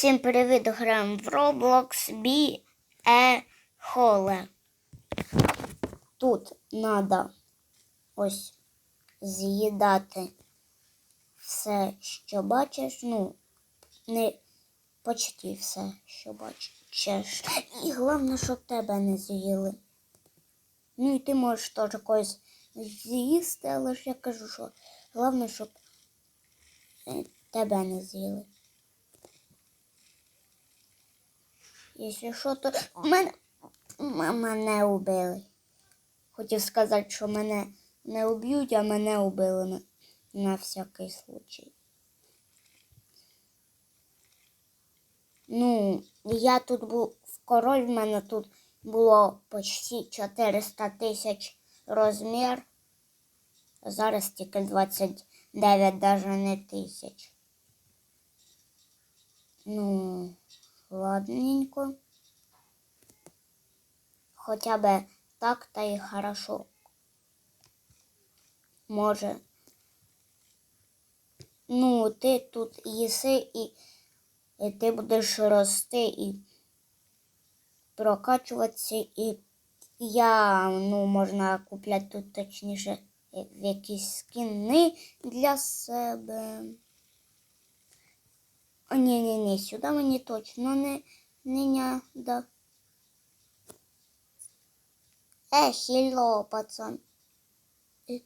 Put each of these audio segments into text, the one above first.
Всім привіт, граємо в Roblox Be a Hole. Тут треба ось з'їдати все, що бачиш. Ну, не почти все, що бачиш. І головне, щоб тебе не з'їли. Ну і ти можеш теж когось з'їсти, але ж я кажу, що головне, щоб е, тебе не з'їли. Якщо що, то мене, мене убили. Хотів сказати, що мене не уб'ють, а мене убили на, на всякий случай. Ну, я тут був король, в мене тут було почти 400 тисяч розмір. Зараз тільки 29, навіть не тисяч. Ну, ладненько. Хоча б так та й хорошо. Може. Ну, ти тут їси і, і ти будеш рости і прокачуватися, і я, ну, можна купляти тут точніше якісь скини для себе. О, ні, ні, ні, сюди мені точно не, не надо. Е, хіло, пацан.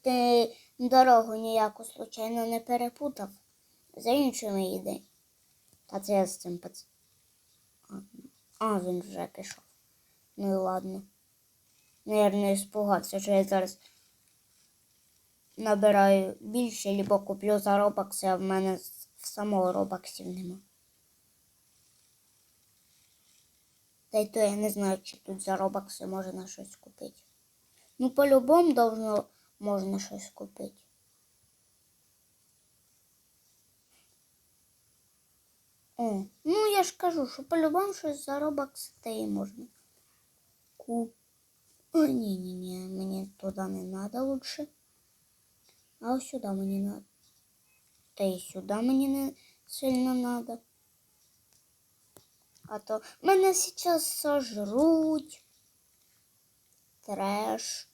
Ти дорогу ніяку случайно не перепутав. За іншими йди. Та це я з цим пацан. А, він вже пішов. Ну і ладно. Наверно, іспугався, що я зараз набираю більше, либо куплю за робокси, а в мене самого робоксів нема. Та й то я не знаю, чи тут за робокси можна щось купити. Ну, по-любому должно можна щось купити. О, ну я ж кажу, що по-любому щось за робокси та і можна. Куп. О, ні, ні, ні, мені туди не треба лучше. А ось сюди мені надо. Та і сюди мені не сильно надо. А то мене зараз сожруть. Треш.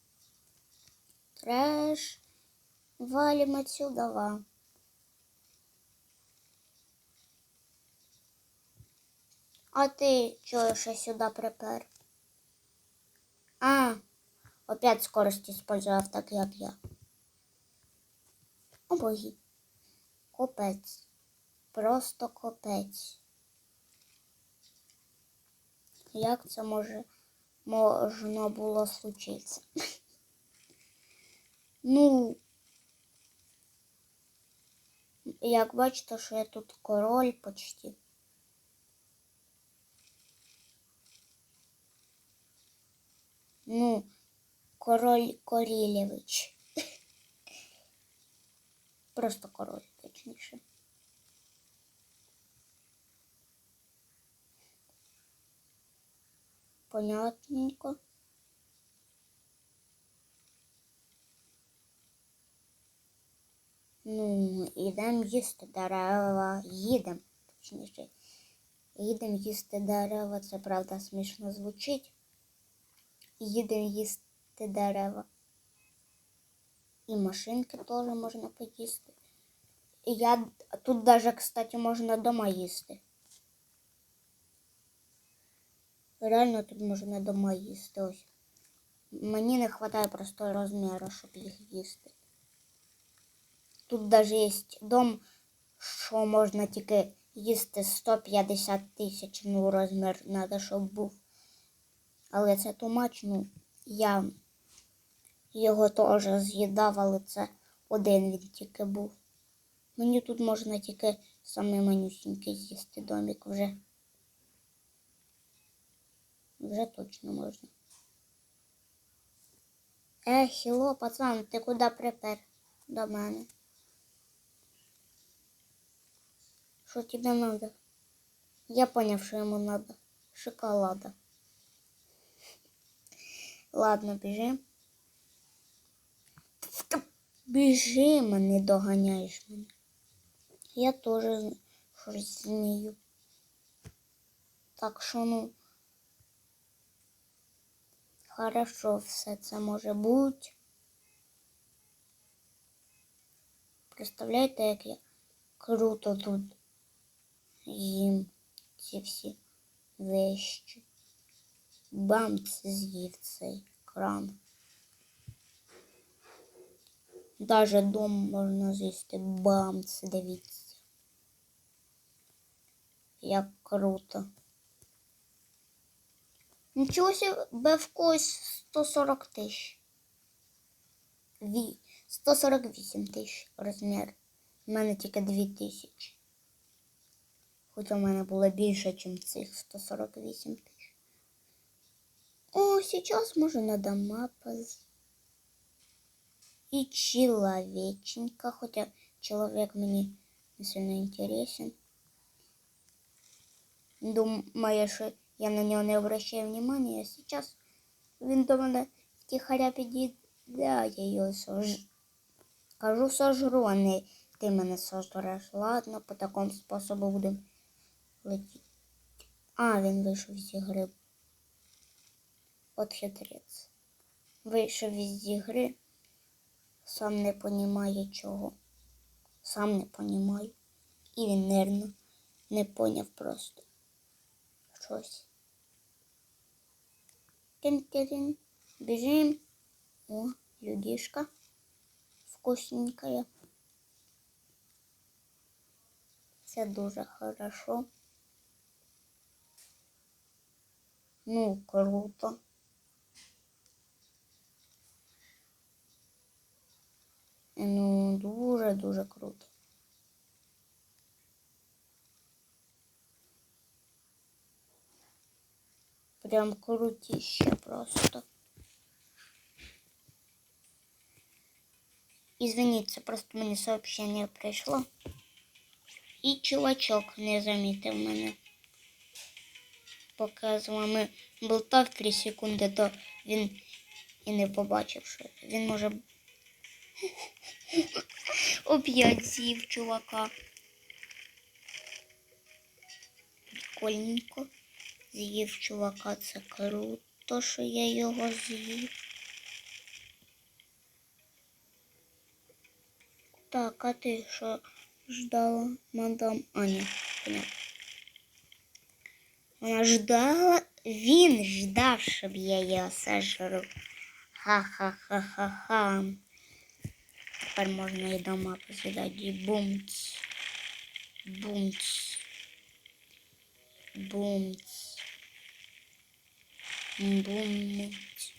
Треш. Валим отсюда. ва. А ти чого ще сюди припер? А, опять скорость использовав так, як я. О боги. Копець. Просто копець. Як це може можна було случитися? ну, як бачите, що я тут король почти. Ну, король Корілєвич. Просто король, точніше. Понятненько. Ну, ідемо їсти дерева. Їдемо, точніше. Їдемо їсти дерева. Це правда смішно звучить. Їдемо їсти дерева. І машинки теж можна поїсти. І я тут даже, кстати, можна дома їсти. Реально тут можна дома їсти. Ось. Мені не вистачає просто розміру, щоб їх їсти. Тут даже є дом, що можна тільки їсти 150 тисяч, ну розмір треба, щоб був. Але це тумач, ну, я його теж з'їдав, але це один він тільки був. Мені тут можна тільки саме манюсінький з'їсти домик вже. Вже точно можна. Е, хіло, пацан, ти куди припер до мене? Що тобі надо? Я поняв, що йому надо. Шоколада. Ладно, біжи. Біжи, не доганяєш мене. Я теж щось. Так що ну. Хорошо, все це може бути. Представляєте, як я круто тут їм ці всі вещі. Бамц з'їв цей кран. Даже дом можна з'їсти. Бамц, дивіться. Як круто. Нічого себе в когось 140 тисяч. Ві. 148 тисяч розмір. У мене тільки 2 тисячі. Хоча в мене було більше, ніж цих 148 тисяч. О, сейчас можно на дома поз... И человеченька, хотя человек мне не сильно интересен. Думаю, що я на нього не обращаю внимания. Сейчас він до мене тихаря підійде, я сож... Кажу, сожру, а ти мене сожреш. Ладно, по такому способу будемо летіти. А, він вийшов з ігри. От хитрець. Вийшов із ігри, сам не понімає чого. Сам не понімаю. І він нервно не поняв просто щось. Кін-кін. Біжим. О, людишка. Вкусненькая. Це дуже хорошо. Ну, круто. Ну, дуже-дуже круто. Прям крутіще просто. Извините, просто мені сообщение прийшло. І чувачок не замітив мене. Поки з вами болтав 3 секунди, то він і не побачив, що він може оп'ять з'їв чувака. Прикольненько. З'їв чувака, це круто, що я його з'їв. Так, а ти що ждала, мадам? А, ні. Вона ждала, він ждав, щоб я його сожру. Ха-ха-ха-ха-ха. Тепер можна і дома посідати. Бумц. Бумц. Бумц. Бумц.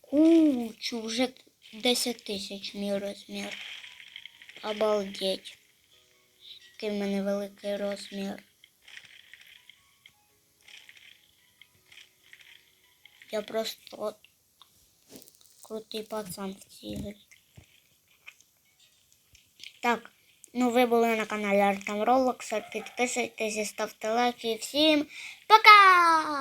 Кучу, вже 10 тисяч мій розмір. Обалдеть. Який в мене великий розмір. Я просто от крутий пацан в цій ігрі. Так, ну ви були на каналі Артем Роблокс. Підписуйтесь ставте лайки. Всім пока!